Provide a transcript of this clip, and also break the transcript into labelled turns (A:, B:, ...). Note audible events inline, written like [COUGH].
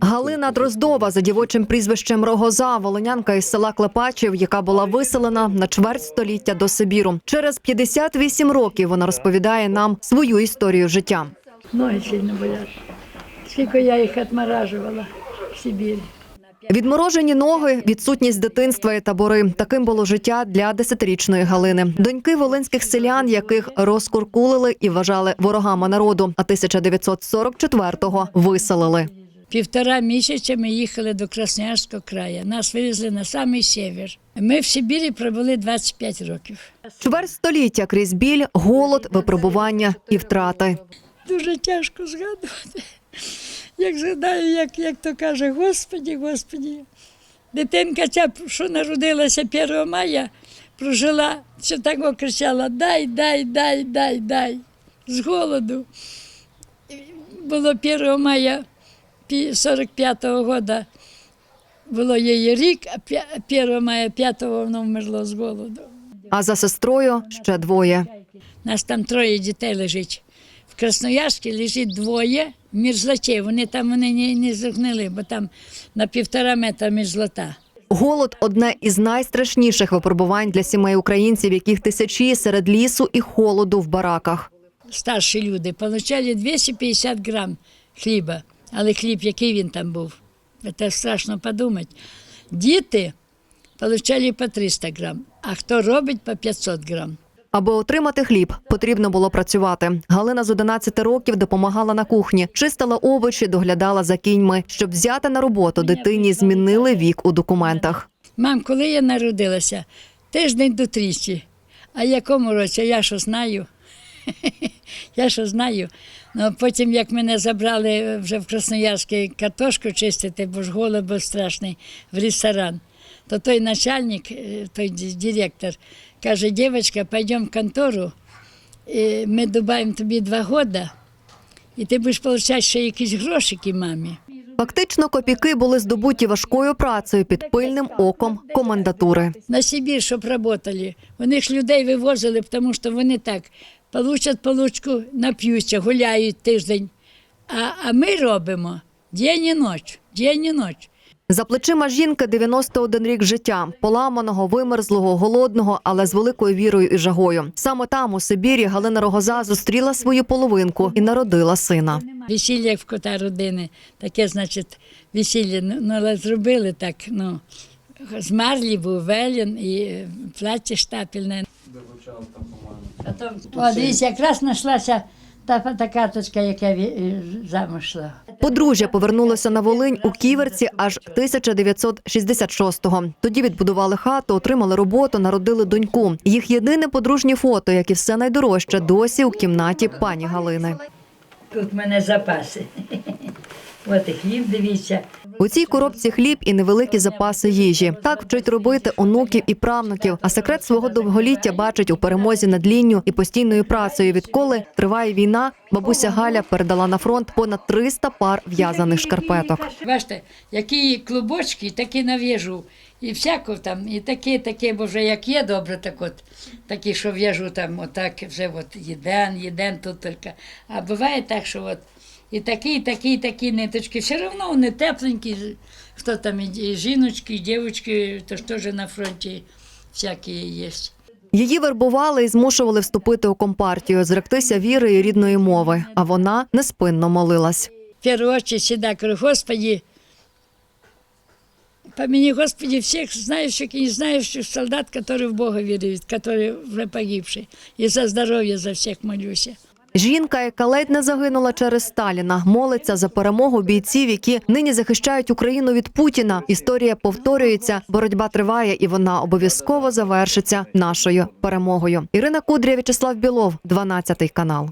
A: Галина Дроздова за дівочим прізвищем Рогоза, волонянка із села Клепачів, яка була виселена на чверть століття до Сибіру. Через 58 років вона розповідає нам свою історію життя.
B: Ноги сильно болять. Скільки я їх відморажувала в Сибірі.
A: Відморожені ноги, відсутність дитинства і табори. Таким було життя для десятирічної Галини. Доньки волинських селян, яких розкуркулили і вважали ворогами народу. А 1944-го виселили.
B: Півтора місяця ми їхали до Красноярського краю. Нас вивезли на самий север. Ми в Сибірі пробули 25 років.
A: Чверть століття крізь біль, голод, випробування і втрати.
B: Дуже тяжко згадувати. Як згадаю, як, як то каже, Господі, Господі. Дитинка ця, що народилася 1 мая, прожила, все так кричала: дай, дай, дай, дай, дай. З голоду. Було 1 мая 45-го года. Було її рік, а 1 мая 5-го воно вмерло з голоду.
A: А за сестрою ще двоє.
B: У Нас там троє дітей лежить. В Красноярській лежить двоє мерзлачей. Вони там вони не, не загнили, бо там на півтора метра мерзлота.
A: Голод одне із найстрашніших випробувань для сімей українців, яких тисячі серед лісу і холоду в бараках.
B: Старші люди отримали 250 грам хліба. Але хліб, який він там був, це страшно подумати. Діти отримали по 300 грам, а хто робить по 500 грам.
A: Аби отримати хліб, потрібно було працювати. Галина з 11 років допомагала на кухні, чистила овочі, доглядала за кіньми. Щоб взяти на роботу, дитині змінили вік у документах.
B: Мам, коли я народилася, тиждень до трічі. А якому році? Я що знаю? [LAUGHS] я що знаю. Ну, потім, як мене забрали вже в Красноярський картошку чистити, бо ж голод був страшний, в ресторан, то той начальник, е, той директор, каже, дівчинка, пойдемо в контору, і ми добавимо тобі два роки, і ти будеш отримати ще якісь грошики мамі.
A: Фактично, копійки були здобуті важкою працею під пильним оком комендатури.
B: на Сибір, щоб працювали. Вони ж людей вивозили, тому що вони так получать получку, нап'ються, гуляють тиждень. А, а ми робимо день і ніч, день і ніч.
A: За плечима жінки 91 рік життя, поламаного, вимерзлого, голодного, але з великою вірою і жагою. Саме там, у Сибірі, Галина Рогоза зустріла свою половинку і народила сина.
B: Весілля як в кота родини, таке, значить, весілля, ну, ну, але зробили так, ну, з марлі був велін і е, плаття Потім, о, дивіться, якраз знайшлася та, та карточка, яка ві- е, замуж йшла.
A: Подружжя повернулося на Волинь у Ківерці аж 1966-го. Тоді відбудували хату, отримали роботу, народили доньку. Їх єдине подружнє фото, як і все найдорожче, досі у кімнаті пані Галини.
B: Тут в мене запаси. [LAUGHS] От і хліб, дивіться.
A: У цій коробці хліб і невеликі запаси їжі. Так вчить робити онуків і правнуків. А секрет свого довголіття бачить у перемозі над лінню і постійною працею. Відколи триває війна, бабуся Галя передала на фронт понад 300 пар в'язаних шкарпеток.
B: Бачите, які клубочки, такі нав'яжу. І всяко там, і такі, такі, бо вже як є добре, так от, такі, що в'яжу там, отак, вже от єден, єден тут тільки. А буває так, що от і такі, і такі, і такі ниточки. Все одно вони тепленькі. Хто там, і, і жіночки, і дівчатки, то ж теж на фронті всякі є.
A: Її вербували і змушували вступити у компартію, зректися віри і рідної мови. А вона неспинно молилась.
B: В очередь всегда говорю, Господи, помяни, Господи, всех знающих и не знающих солдат, которые в Бога веруют, которые уже погибшие. И за здоровье за всех молюсь.
A: Жінка, яка ледь не загинула через Сталіна, молиться за перемогу бійців, які нині захищають Україну від Путіна. Історія повторюється, боротьба триває, і вона обов'язково завершиться нашою перемогою. Ірина Кудря, В'ячеслав Білов, 12 канал.